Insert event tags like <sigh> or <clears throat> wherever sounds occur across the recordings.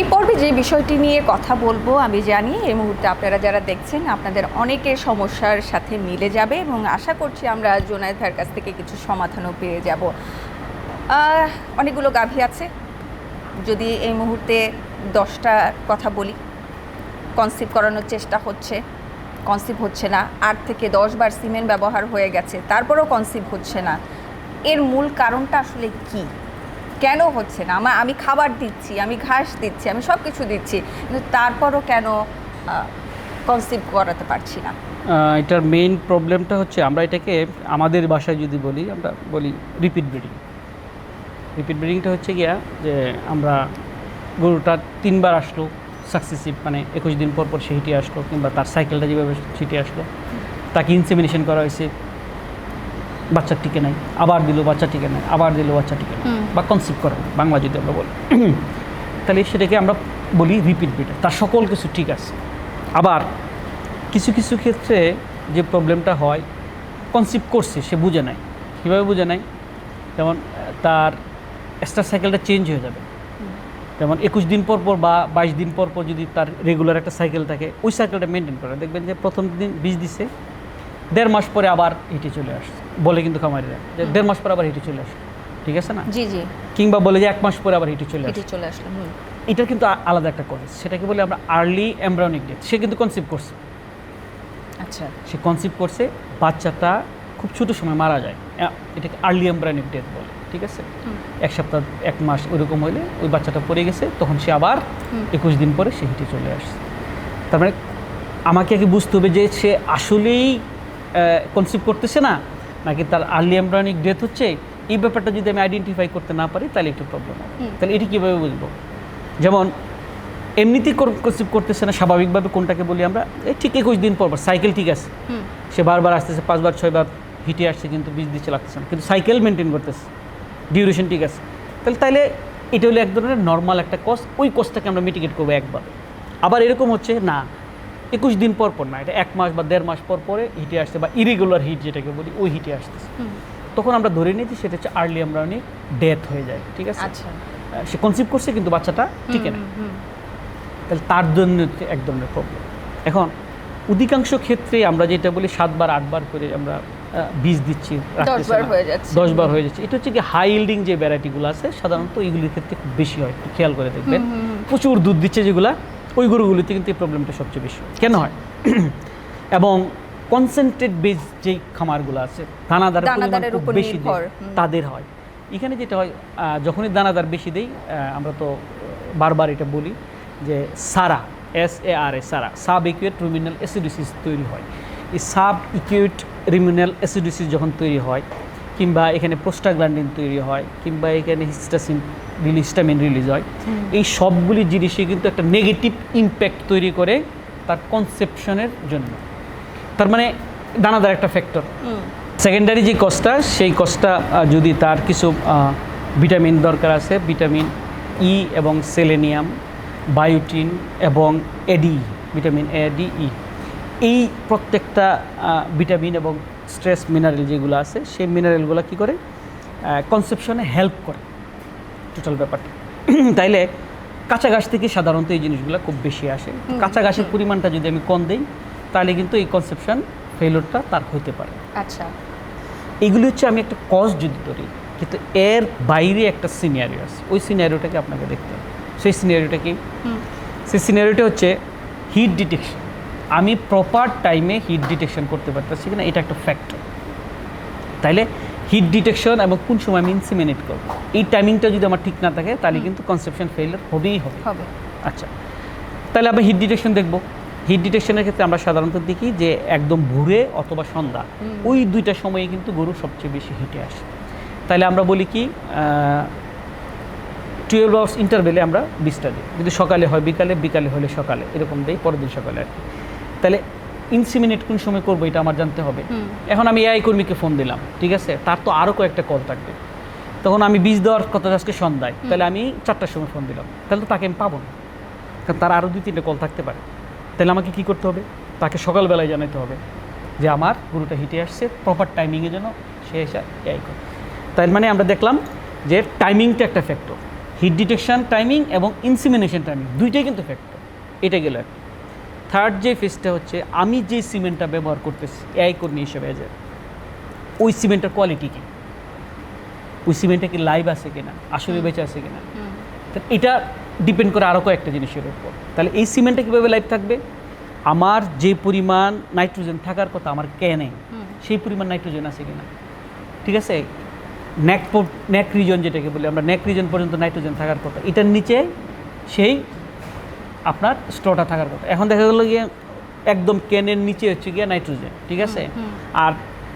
এই পর্বে যে বিষয়টি নিয়ে কথা বলব, আমি জানি এই মুহূর্তে আপনারা যারা দেখছেন, আপনাদের অনেকের সমস্যার সাথে মিলে যাবে এবং আশা করছি আমরা জোনায়েদ ভাইয়ের কাছ থেকে কিছু সমাধানও পেয়ে যাব। অনেকগুলো গাভী আছে। যদি এই মুহূর্তে দশটা কথা বলি কনসিভ করানোর চেষ্টা হচ্ছে কনসিভ হচ্ছে না। আট থেকে দশ বার সিমেন্ট ব্যবহার হয়ে গেছে, তারপরেও কনসিভ হচ্ছে না। এর মূল কারণটা আসলে কি? কেন হচ্ছে না? আমার আমি খাবার দিচ্ছি, আমি ঘাস দিচ্ছি, আমি সব কিছু দিচ্ছি, কিন্তু তারপরও কেন কনসিভ করাতে পারছি না? এটার মেইন প্রবলেমটা হচ্ছে আমরা এটাকে আমাদের বাসায় যদি বলি, আমরা বলি রিপিট ব্রিডিং রিপিট ব্রিডিংটা হচ্ছে গিয়া যে আমরা গরুটা তিনবার আসলো সাকসেসিভ মানে একুশ দিন পর পর সে হিটে আসলো, কিংবা তার সাইকেলটা যেভাবে ছিটে আসলো, তাকে ইনসেমিনেশন করা হয়েছে বাচ্চা টিকে নাই আবার দিল বাচ্চা টিকে নাই আবার দিল বাচ্চা টিকে নাই বা কনসিভ করে বাংলা যদি আমরা বলি। তাহলে সেটাকে আমরা বলি রিপিট ব্রিডার তার সকল কিছু ঠিক আছে। আবার কিছু কিছু ক্ষেত্রে যে প্রবলেমটা হয় কনসিভ করছে সে বুঝে নাই। কীভাবে বুঝে নাই? যেমন তার এক্সট্রা সাইকেলটা চেঞ্জ হয়ে যাবে। যেমন একুশ দিন পর পর বা বাইশ দিন পর পর যদি তার রেগুলার একটা সাইকেল থাকে ওই সাইকেলটা মেনটেন করে। দেখবেন যে প্রথম দিন বীজ দিছে দেড় মাস পরে আবার হিটে চলে আসছে। বলে কিন্তু খামারিরা যে দেড় মাস পরে আবার হিটে চলে আসছে ঠিক আছে না? জি জি। কিংবা বলে যে এক মাস পরে আবার হিটে চলে আসছে চলে আসলো এটা কিন্তু আলাদা একটা কলেজ সেটাকে বলে আমরা আর্লি এমব্রায়নিক ডেথ সে কিন্তু কনসিভ করছে। আচ্ছা। সে কনসিভ করছে বাচ্চাটা খুব ছোট সময় মারা যায়। এটাকে আর্লি এমব্রায়নিক ডেথ বলে। ঠিক আছে? এক সপ্তাহ এক মাস ওইরকম হলে ওই বাচ্চাটা পড়ে গেছে তখন সে আবার একুশ দিন পরে সে হিটে চলে আসছে। তার মানে আমাকে আগে বুঝতে হবে যে সে আসলেই কনসিভ করতেছে না নাকি তার আর্লি এমব্রায়নিক ডেথ হচ্ছে এই ব্যাপারটা যদি আমি আইডেন্টিফাই করতে না পারি তাহলে একটু প্রবলেম হবে। তাহলে এটি কীভাবে বুঝব? যেমন এমনিতেই কনসিভ করতেছে না স্বাভাবিকভাবে কোনটাকে বলি আমরা এই ঠিক একুশ দিন পর পর সাইকেল ঠিক আছে। সে বারবার আসতেছে পাঁচবার ছয়বার হিটে আসছে কিন্তু বীজ দিচ্ছে লাগতেছে না। কিন্তু সাইকেল মেনটেন করতেছে ডিউরেশন ঠিক আছে। তাহলে তাহলে এটা হলো এক ধরনের নর্মাল একটা কস্ট ওই কস্টটাকে আমরা মিটিগেট করব একবার। আবার এরকম হচ্ছে না একুশ দিন পর পর না এটা এক মাস বা দেড় মাস পর পরে হিটে আসছে বা ইরেগুলার হিট যেটাকে বলি ওই হিটে আসতেছে। তখন আমরা ধরে নিই যে সেটা হচ্ছে আর্লি আমরা ডেথ হয়ে যায় ঠিক আছে? আচ্ছা। সে কনসিভ করছে কিন্তু বাচ্চাটা টিকে না। তাহলে তার জন্য এক ধরনের প্রবলেম এখন অধিকাংশ ক্ষেত্রে আমরা যেটা বলি সাতবার আটবার করে আমরা বীজ দিচ্ছি রাখতেছি দশবার হয়ে যাচ্ছে। এটা হচ্ছে কি হাই ইল্ডিং যে ভ্যারাইটিগুলো আছে সাধারণত এইগুলির ক্ষেত্রে খুব বেশি হয় একটু খেয়াল করে দেখবেন। প্রচুর দুধ দিচ্ছে যেগুলা ওই গরুগুলিতে কিন্তু এই প্রবলেমটা সবচেয়ে বেশি। কেন হয়? <clears throat> এবং কনসেন্ট্রেট বেজ যেই খামারগুলো আছে দানাদার পরিমাণ বেশি দেয়, তাদের হয়। এখানে যেটা হয় যখনই দানাদার বেশি দেই আমরা তো বারবার এটা বলি যে SARA S A R A SARA subacute ruminal acidosis তৈরি হয়। এই সাব ইকুয়েট রিমিনাল অ্যাসিডিসিস যখন তৈরি হয় কিংবা এখানে প্রোস্টাগ্ল্যান্ডিন তৈরি হয় কিংবা এখানে হিস্টাসিন হিস্টামিন রিলিজ হয়। এই সবগুলি জিনিসই কিন্তু একটা নেগেটিভ ইম্প্যাক্ট তৈরি করে তার কনসেপশনের জন্য। তার মানে দানাদার একটা ফ্যাক্টর সেকেন্ডারি যে কস্টটা সেই কস্টটা আহ, যদি তার কিছু ভিটামিন দরকার আছে ভিটামিন ই এবং সেলেনিয়াম বায়োটিন এবং AD vitamin A D E এই প্রত্যেকটা ভিটামিন এবং স্ট্রেস মিনারেল যেগুলো আছে সেই মিনারেলগুলো কী করে? কনসেপশনে হেল্প করে। টোটাল ব্যাপারটা <clears throat> তাইলে কাঁচা ঘাস থেকে সাধারণত এই জিনিসগুলো খুব বেশি আসে। কাঁচা ঘাসের পরিমাণটা যদি আমি কম দিই তাহলে কিন্তু এই কনসেপশন ফেলোরটা তার হতে পারে। আচ্ছা। এগুলি হচ্ছে আমি একটা কজ যদি ধরি কিন্তু এর বাইরে একটা সিনিয়ারিও আছে। ওই সিনিয়ারিওটাকে আপনাকে দেখতে হবে। সেই সিনিয়ারিওটা কি? সেই সিনিয়ারিওটা হচ্ছে হিট ডিটেকশন আমি প্রপার টাইমে হিট ডিটেকশন করতে পারতেছি কিনা এটা একটা ফ্যাক্টর তাইলে হিট ডিটেকশন এবং কোন সময় আমি ইনসিমিনেট করব। এই টাইমিংটা যদি আমার ঠিক না থাকে তাহলে কিন্তু কনসেপশন ফেলিয়ার হবেই হবে। আচ্ছা। তাহলে আমরা হিট ডিটেকশন দেখব। হিট ডিটেকশনের ক্ষেত্রে আমরা সাধারণত দেখি যে একদম ভোরে অথবা সন্ধ্যা ওই দুইটা সময়ে কিন্তু গরু সবচেয়ে বেশি হিটে আসে। তাহলে আমরা বলি কি টুয়েলভ আওয়ার্স ইন্টারভেলে আমরা বিশটা দিই। যদি সকালে হয় বিকালে বিকালে হলে সকালে এরকম দিই পরের দিন সকালে আর কি। তাহলে ইনসিমিনেট কোন সময় করব এটা আমার জানতে হবে। এখন আমি এআই কর্মীকে ফোন দিলাম ঠিক আছে? তার তো আরও কয়েকটা কল থাকবে। তখন আমি বীজ দেওয়ার কথা আজকে সন্ধ্যায় তাহলে আমি চারটার সময় ফোন দিলাম। তাহলে তো তাকে আমি পাবো না। কারণ তার আরও দুই তিনটে কল থাকতে পারে। তাহলে আমাকে কি করতে হবে? তাকে সকালবেলায় জানাতে হবে যে আমার গরুটা হিটে আসছে প্রপার টাইমিংয়ে যেন সে এসে এআই করে। তার মানে আমরা দেখলাম যে টাইমিংটা একটা ফ্যাক্টর হিট ডিটেকশন টাইমিং এবং ইনসিমিনেশন টাইমিং দুইটাই কিন্তু ফ্যাক্টর এটা গেল একটা থার্ড যে ফেসটা হচ্ছে আমি যে সিমেন্টটা ব্যবহার করতেছি এআই কর্মী হিসেবে এজে ওই সিমেন্টের কোয়ালিটি কী? ওই সিমেন্টটা কি লাইভ আছে কিনা? আসলে বেঁচে আছে কিনা? তো এটা ডিপেন্ড করে আরও কয়েকটা জিনিসের উপর। তাহলে এই সিমেন্টটা কীভাবে লাইভ থাকবে? আমার যে পরিমাণ নাইট্রোজেন থাকার কথা আমার ক্যানে সেই পরিমাণ নাইট্রোজেন আছে কিনা? ঠিক আছে? ন্যাক ন্যাক রিজন যেটাকে বলি আমরা ন্যাক রিজন পর্যন্ত নাইট্রোজেন থাকার কথা এটার নিচে সেই আপনার স্ট্রটা থাকার কথা। এখন দেখা গেলো গিয়ে একদম কেনের নিচে হচ্ছে গিয়ে নাইট্রোজেন ঠিক আছে? আর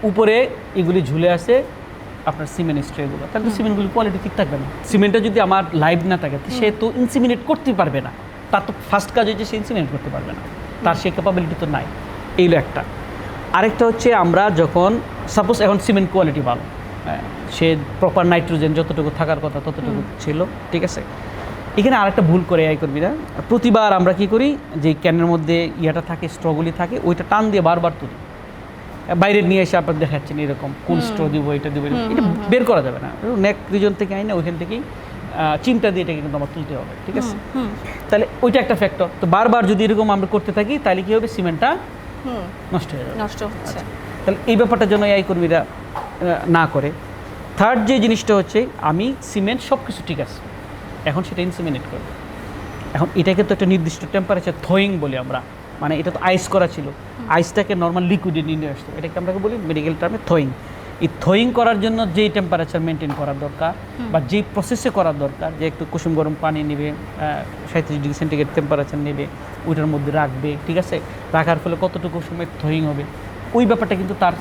উপরে এগুলি ঝুলে আছে আপনার সিমেন্ট স্ট্রেগুলো। তাহলে তো সিমেন্টগুলি কোয়ালিটি ঠিক থাকবে না। সিমেন্টটা যদি আমার লাইভ না থাকে সে তো ইনসিমিনেট করতে পারবে না। তার তো ফার্স্ট কাজ হচ্ছে সে ইনসিমিনেট করতে পারবে না। তার সেই ক্যাপাবিলিটি তো নাই। এইগুলো একটা। আরেকটা হচ্ছে আমরা যখন সাপোজ এখন সিমেন্ট কোয়ালিটি ভালো। হ্যাঁ, সে প্রপার নাইট্রোজেন যতটুকু থাকার কথা ততটুকু ছিল ঠিক আছে? এখানে আরেকটা ভুল করে আই করবি না। প্রতিবার আমরা কি করি যে ক্যানের মধ্যে ইয়াটা থাকে স্ট্রগুলি থাকে ওইটা টান দিয়ে বারবার তুলি। বাইরে নিয়ে এসে আপনার দেখাচ্ছেন এরকম কোন স্ট্র দিব এটা দিব এটা বের করা যাবে না। নেক রিজন থেকে আই না ওইখান থেকেই চিন্তা দিয়ে এটাকে কিন্তু আমার তুলতে হবে ঠিক আছে? তাহলে ওইটা একটা ফ্যাক্টর তো বারবার যদি এরকম আমরা করতে থাকি তাহলে কী হবে? সিমেন্টটা নষ্ট হয়ে যাবে। নষ্ট হচ্ছে। তাহলে এই ব্যাপারটার জন্য এই কর্মীরা না করে। থার্ড যে জিনিসটা হচ্ছে আমি সিমেন্ট সব কিছু ঠিক আছে। এখন সেটা ইনসিমিনেট করবে। এখন এটাকে তো একটা নির্দিষ্ট টেম্পারেচার থোয়িং বলি আমরা। মানে এটা তো আইস করা ছিল। আইসটাকে নর্মাল লিকুইডে নিয়ে আসতো। এটাকে আমরা বলি? মেডিকেল টার্মে থোয়িং এই থোয়িং করার জন্য যেই টেম্পারেচার মেনটেন করার দরকার বা যেই প্রসেসে করার দরকার যে একটু কুসুম গরম পানি নেবে সাঁত্রিশ ডিগ্রি সেন্টিগ্রেড টেম্পারেচার নেবে ওইটার মধ্যে রাখবে ঠিক আছে? রাখার ফলে কতটুকু সময় থোয়িং হবে? ওই ব্যাপারটা কিন্তু তার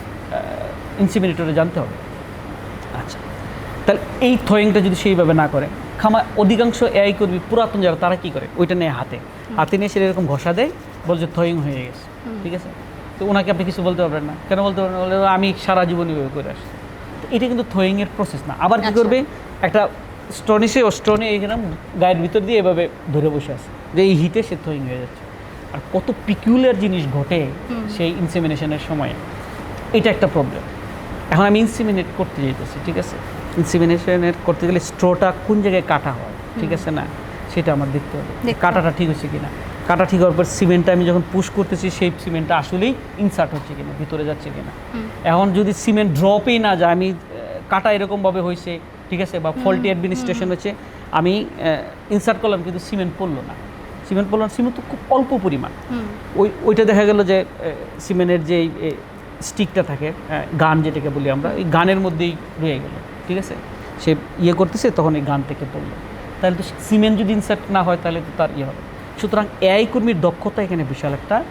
ইনসিমিনেটরে জানতে হবে। আচ্ছা। তাহলে এই থ্রোয়িংটা যদি সেইভাবে না করে খামা অধিকাংশ এআই কর্মী পুরাতন যারা তারা কী করে? ওইটা নেয় হাতে। হাতে নিয়ে সেটা এরকম ঘষা দেয় বলছে থয়িং হয়ে গেছে। ঠিক আছে? তো ওনাকে আপনি কিছু বলতে পারবেন না। কেন বলতে পারবেন না? বলে, আমি সারা জীবন এভাবে করে আসছি। তো এটা কিন্তু থ্রোয়িংয়ের প্রসেস না। আবার কী আচ্ছা। করবে? একটা স্টোনিসে ও স্টোনে এইখানে গায়ের ভিতর দিয়ে এভাবে ধরে বসে আছে। যে এই হিটে সে থ্রোয়িং হয়ে যাচ্ছে। আর কত পিকিউলার জিনিস ঘটে সেই ইনসেমিনেশনের সময়। এটা একটা প্রবলেম এখন আমি ইনসিমিনেট করতে যেতেছি ঠিক আছে? ইনসিমিনেশনের করতে গেলে স্ট্রোটা কোন জায়গায় কাটা হয় ঠিক আছে না? সেটা আমার দেখতে হবে। কাটাটা ঠিক হচ্ছে কিনা? কাটা ঠিক হওয়ার পর সিমেন্টটা আমি যখন পুশ করতেছি সেই সিমেন্টটা আসলেই ইনসার্ট হচ্ছে কিনা ভিতরে যাচ্ছে কিনা? এখন যদি সিমেন্ট ড্রপেই না যায় আমি কাটা এরকমভাবে হয়েছে ঠিক আছে? বা ফল্টি অ্যাডমিনিস্ট্রেশন হচ্ছে আমি ইনসার্ট করলাম কিন্তু সিমেন্ট পড়ল না। সিমেন্ট পড়ল না সিমেন্ট তো খুব অল্প পরিমাণ। ওই ওইটা দেখা গেল যে সিমেন্টের যে স্টিকটা থাকে এ, গান যেটাকে বলি আমরা এই গানের মধ্যেই রয়ে গেল ঠিক আছে? সে ইয়ে করতেছে তখন এই গান থেকে পড়ল। তাহলে তো সিমেন্ট যদি ইনসার্ট না হয় তাহলে তো তার ইয়ে হবে। সুতরাং এআই কর্মীর দক্ষতা এখানে বিশাল একটা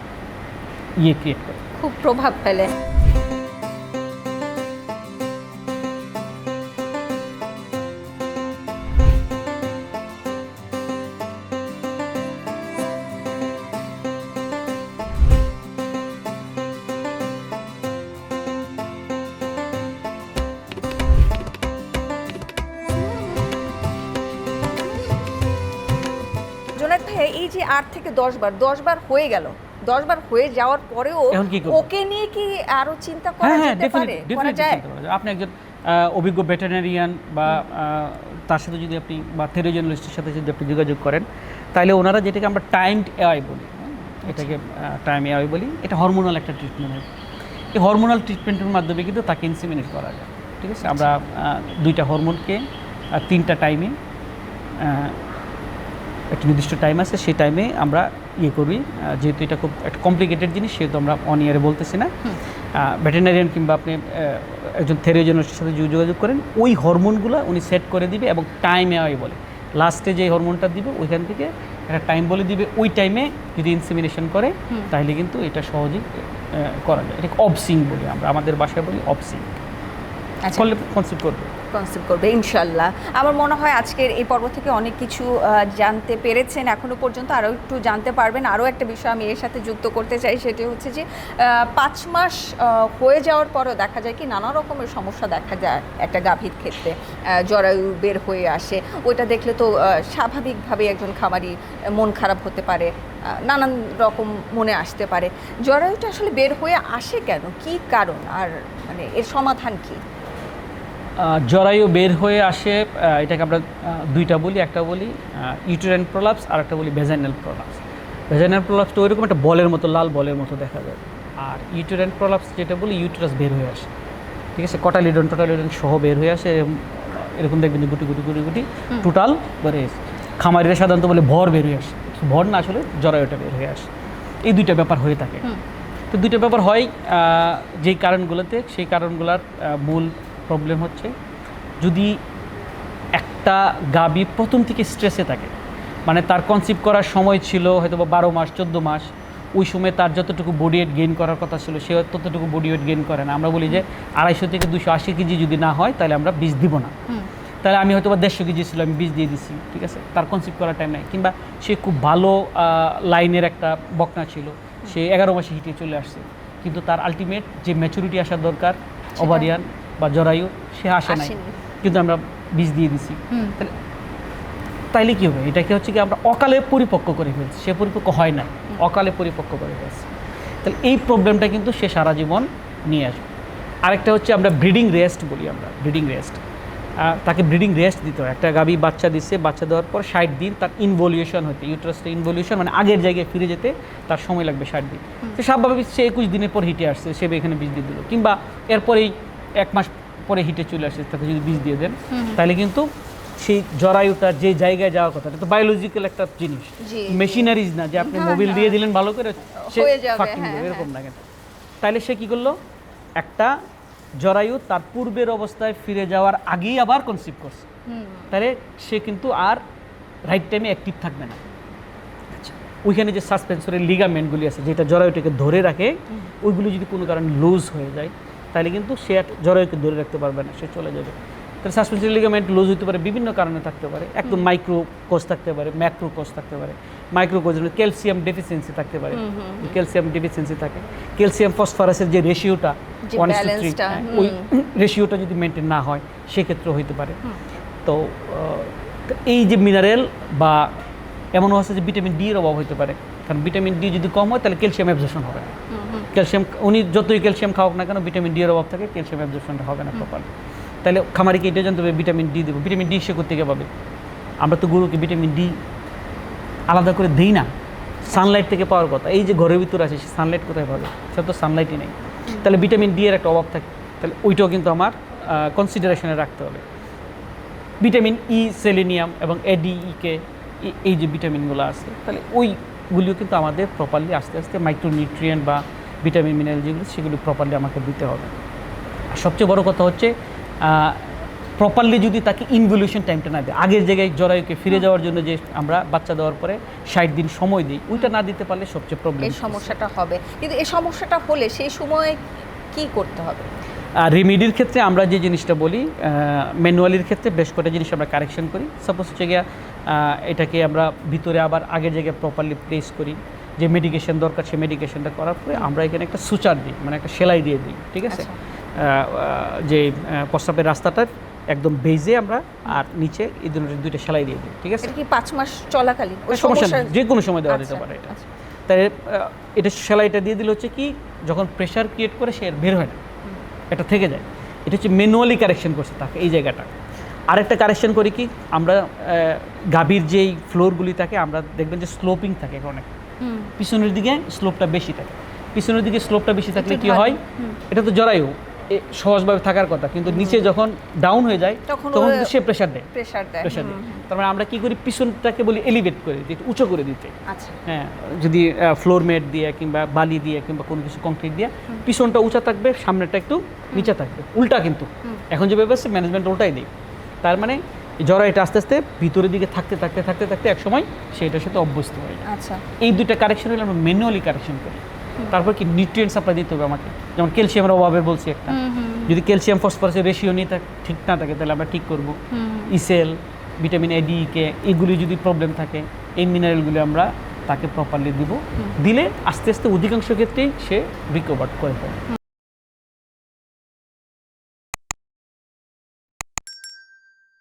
ইয়ে ক্রিয়েট করে। খুব প্রভাব ফেলে। আট থেকে দশ বার দশ বার হয়ে গেল। দশ বার হয়ে যাওয়ার পরেও ওকে নিয়ে কি আরও চিন্তা করা হ্যাঁ হ্যাঁ যেতে পারে? করা যায়? আপনি একজন অভিজ্ঞ ভেটেরিনারিয়ান বা তার সাথে যদি আপনি বা থেরোজেনালিস্টের সাথে যদি আপনি যোগাযোগ করেন তাহলে ওনারা যেটাকে আমরা টাইমড এআই বলি হ্যাঁ, এটাকে টাইম এআই বলি এটা হরমোনাল একটা ট্রিটমেন্ট এই হরমোনাল ট্রিটমেন্টের মাধ্যমে কিন্তু তাকে ইনসিমিনেট করা যায়। ঠিক আছে? আমরা দুইটা হরমোনকে তিনটা টাইমে একটা নির্দিষ্ট টাইম আছে সেই টাইমে আমরা ইয়ে করি। যেহেতু এটা খুব একটা কমপ্লিকেটেড জিনিস সেহেতু আমরা অন ইয়ারে বলতেছি না। ভেটেরিনারিয়ান কিংবা আপনি একজন থেরিওজেনিস্টের সাথে যোগাযোগ করেন ওই হরমোনগুলো উনি সেট করে দিবে এবং টাইমে হয় বলে। লাস্টে যে হরমোনটা দিবে ওইখান থেকে একটা টাইম বলে দিবে ওই টাইমে যদি ইনসিমিনেশন করে তাহলে কিন্তু এটা সহজেই করা যায়। এটাকে অবসিং বলি আমরা আমাদের বাসায় বলি অবসিং আচ্ছা। করলে কনসেপ্ট করবে। কনসেপ্ট করবে, ইনশাল্লাহ। আমার মনে হয় আজকের এই পর্ব থেকে অনেক কিছু জানতে পেরেছেন। এখনও পর্যন্ত আরও একটু জানতে পারবেন। আরও একটা বিষয় আমি এর সাথে যুক্ত করতে চাই, সেটি হচ্ছে যে পাঁচ মাস হয়ে যাওয়ার পরও দেখা যায় কি নানা রকমের সমস্যা দেখা যায় একটা গাভীর ক্ষেত্রে জরায়ু বের হয়ে আসে। ওইটা দেখলে তো স্বাভাবিকভাবে একজন খামারি মন খারাপ হতে পারে নানান রকম মনে আসতে পারে। জরায়ুটা আসলে বের হয়ে আসে কেন? কি কারণ? আর মানে এর সমাধান কি? জরায়ু বের হয়ে আসে এটাকে আমরা দুইটা বলি একটা বলি ইউটেরাইন প্রলাপস আর একটা বলি ভেজাইনাল প্রলাপস ভেজাইনাল প্রলাপসটা ওইরকম একটা বলের মতো লাল বলের মতো দেখা যায়। আর ইউটেরাইন প্রলাপস যেটা বলি ইউটেরাস বের হয়ে আসে। ঠিক আছে? কটালিডন টটালিডন সহ বের হয়ে আসে এরকম- দেখবেন যে গুটি গুটি গুটি গুটি টোটাল বের আসে খামারিরা সাধারণত বলে ভর বের হয়ে আসে। ভর না আসলে জরায়ুটা বের হয়ে আসে। এই দুইটা ব্যাপার হয়ে থাকে। তো দুইটা ব্যাপার হয় যেই কারণগুলোতে সেই কারণগুলোর মূল প্রবলেম হচ্ছে। যদি একটা গাবি প্রথম থেকে স্ট্রেসে থাকে মানে তার কনসিভ করার সময় ছিল হয়তো বা বারো মাস চোদ্দ মাস ওই সময় তার যতটুকু বডি ওয়েট গেইন করার কথা ছিল সে ততটুকু বডি ওয়েট গেইন করে না। আমরা বলি যে আড়াইশো থেকে দুশো আশি কেজি যদি না হয় তাহলে আমরা বীজ দিব না। তাহলে আমি হয়তো বা দেড়শো কেজি ছিল আমি বীজ দিয়ে দিছি ঠিক আছে? তার কনসিভ করার টাইম নাই। কিংবা সে খুব ভালো লাইনের একটা বকনা ছিল সে এগারো মাসে হিটে চলে আসছে। কিন্তু তার আলটিমেট যে ম্যাচুরিটি আসার দরকার ওভারিয়ান বা জরায়ু সে আসে নাই। কিন্তু আমরা বীজ দিয়ে দিছি। তাহলে তাইলে কী হবে? এটাকে হচ্ছে কি আমরা অকালে পরিপক্ক করে ফেলছি। সে পরিপক্ক হয় না অকালে পরিপক্ক করে ফেলছি। তাহলে এই প্রবলেমটা কিন্তু সে সারা জীবন নিয়ে আসবে। আরেকটা হচ্ছে আমরা ব্রিডিং রেস্ট বলি আমরা ব্রিডিং রেস্ট তাকে ব্রিডিং রেস্ট দিতে হয়। একটা গাবি বাচ্চা দিচ্ছে বাচ্চা দেওয়ার পর ষাট দিন তার ইনভলিউশন হতে ইউট্রাসটা ইনভলিউশন মানে আগের জায়গায় ফিরে যেতে তার সময় লাগবে ষাট দিন। তো স্বাভাবিক সে একুশ দিনের পর হিটে আসছে সে এখানে বীজ দিয়ে দিল। কিংবা এরপরেই এক মাস পরে হিটে চলে আসে তাকে যদি বীজ দিয়ে দেন তাহলে কিন্তু সেই জরায়ুটার যে জায়গায় যাওয়ার কথা এটা তো বায়োলজিক্যাল একটা জিনিস। মেশিনারিজ না যে আপনি হ্যাঁ, মোবিল দিয়ে দিলেন ভালো করে সে হয়ে ফাঁকি হ্যাঁ, এরকম হ্যাঁ। না কিন্তু। তাইলে সে কি করল? একটা জরায়ু তার পূর্বের অবস্থায় ফিরে যাওয়ার আগেই আবার কনসিভ করছে। তাহলে সে কিন্তু আর রাইট টাইমে অ্যাক্টিভ থাকবে না। আচ্ছা, ওইখানে যে সাসপেন্সরের লিগামেন্টগুলি আছে যেটা জরায়ুটাকে ধরে রাখে ওইগুলি যদি কোনো কারণে লুজ হয়ে যায় তাহলে কিন্তু সে আর জরায়ুকে ধরে রাখতে পারবে না সে চলে যাবে। তাহলে সাসপেন্সরি লিগামেন্ট লুজ হতে পারে বিভিন্ন কারণে থাকতে পারে। একদম মাইক্রো কোষ থাকতে পারে ম্যাক্রো কোষ থাকতে পারে। মাইক্রো কোষ ক্যালসিয়াম ডেফিসিয়েন্সি থাকতে পারে। ক্যালসিয়াম ডেফিসিয়েন্সি থাকে। ক্যালসিয়াম ফসফরাসের যে রেশিওটা ওয়ান থ্রি ওই <coughs> রেশিওটা যদি মেনটেন না হয় সেক্ষেত্রে হইতে পারে। তো তো এই যে মিনারেল বা এমনও আছে যে ভিটামিন ডি এর অভাব হতে পারে। কারণ ভিটামিন ডি যদি কম হয় তাহলে ক্যালসিয়াম অ্যাবজর্পশন হবে না। ক্যালসিয়াম উনি যতই ক্যালসিয়াম খাওক না কেন ভিটামিন ডি এর অভাব থাকে ক্যালসিয়াম অ্যাবজর্পশনটা হবে না প্রপার তাহলে খামারিকে এটা জানতে হবে ভিটামিন ডি দেবো। ভিটামিন ডি সে থেকে পাবে? আমরা তো গরুকে ভিটামিন ডি আলাদা করে দিই না। সানলাইট থেকে পাওয়ার কথা। এই যে ঘরের ভিতরে আছে সে সানলাইট কোথায় পাবে? সে তো সানলাইটই নেই। তাহলে ভিটামিন ডি এর একটা অভাব থাকে। তাহলে ওইটাও কিন্তু আমার কনসিডারেশনে রাখতে হবে। ভিটামিন ই সেলেনিয়াম এবং এডিইকে এই যে ভিটামিনগুলো আছে তাহলে ওইগুলিও কিন্তু আমাদের প্রপারলি আস্তে আস্তে মাইক্রোনিউট্রিয়েন্ট বা ভিটামিন মিনারেল যেগুলো সেগুলো প্রপারলি আমাকে দিতে হবে। সবচেয়ে বড় কথা হচ্ছে প্রপারলি যদি তাকে ইনভলিউশন টাইমটা না দেয় আগের জায়গায় জরায়ুকে ফিরে যাওয়ার জন্য যে আমরা বাচ্চা দেওয়ার পরে ষাট দিন সময় দিই ওইটা না দিতে পারলে সবচেয়ে প্রবলেম এই সমস্যাটা হবে। কিন্তু এই সমস্যাটা হলে সেই সময় কি করতে হবে? আর রেমিডির ক্ষেত্রে আমরা যে জিনিসটা বলি ম্যানুয়ালির ক্ষেত্রে বেশ কটা জিনিস আমরা কারেকশন করি। সাপোজ হচ্ছে গিয়া এটাকে আমরা ভিতরে আবার আগের জায়গায় প্রপারলি প্লেস করি। যে মেডিকেশন দরকার সেই মেডিকেশনটা করার পরে আমরা এখানে একটা সুচার দিই মানে একটা সেলাই দিয়ে দিই ঠিক আছে? আচ্ছা। যে আহ, প্রস্রাবের রাস্তাটার একদম বেজে আমরা আর নিচে এই দুটো দুইটা সেলাই দিয়ে দিই ঠিক আছে? কি পাঁচ মাস চলাকালীন? সমস্যা নেই যে কোনো সময় দেওয়া যেতে আচ্ছা, পারে এটা। আচ্ছা। তাই এটা সেলাইটা দিয়ে দিলে হচ্ছে কি যখন প্রেশার ক্রিয়েট করে সে বের হয় না এটা থেকে যায়। এটা হচ্ছে ম্যানুয়ালি কারেকশন করছে তাকে এই জায়গাটা। আরেকটা কারেকশন করি কি? আমরা গাভীর যেই ফ্লোরগুলি থাকে আমরা দেখবেন যে স্লোপিং থাকে অনেক। পিছনের দিকে স্লোপটা বেশি থাকে। পিছনের দিকে স্লোপটা বেশি থাকলে কি হয়? এটা তো জরায়ু। সহজভাবে থাকার কথা। কিন্তু নিচে যখন ডাউন হয়ে যায় তখন কিন্তু সে প্রেশার দেয়। প্রেশার দেয়। প্রেশার দেয়। তার মানে আমরা কি করি? পিছনটাকে বলি এলিভেট করে দিতে উঁচু করে দিতে। আচ্ছা। হ্যাঁ যদি ফ্লোর ম্যাট দিয়ে কিংবা বালি দিয়ে কিংবা কোনো কিছু কংক্রিট দিয়ে পিছনটা উঁচা থাকবে সামনেটা একটু নিচে থাকবে। উল্টা কিন্তু। এখন যে ব্যাপার ম্যানেজমেন্ট উল্টাই নেই তার মানে জ্বর এটা আস্তে আস্তে ভিতরের দিকে থাকতে থাকতে থাকতে থাকতে এক সময় সেটার সাথে অভ্যস্ত হয়ে যায়। আচ্ছা। এই দুইটা কারেকশন হলে আমরা ম্যানুয়ালি কারেকশন করি। তারপর কি নিউট্রিয়েন্ট সাপ্লাই দিতে হবে আমাকে। যেমন ক্যালসিয়ামের অভাবে বলছি একটা। যদি ক্যালসিয়াম ফসফরাসের রেশিও নিয়ে থাক- ঠিক না থাকে তাহলে আমরা ঠিক করব? ইসেল ভিটামিন এ ডি কে এগুলি যদি প্রবলেম থাকে এই মিনারেলগুলি আমরা তাকে প্রপারলি দিব। দিলে আস্তে আস্তে অধিকাংশ ক্ষেত্রেই সে রিকভার করে ফেলে।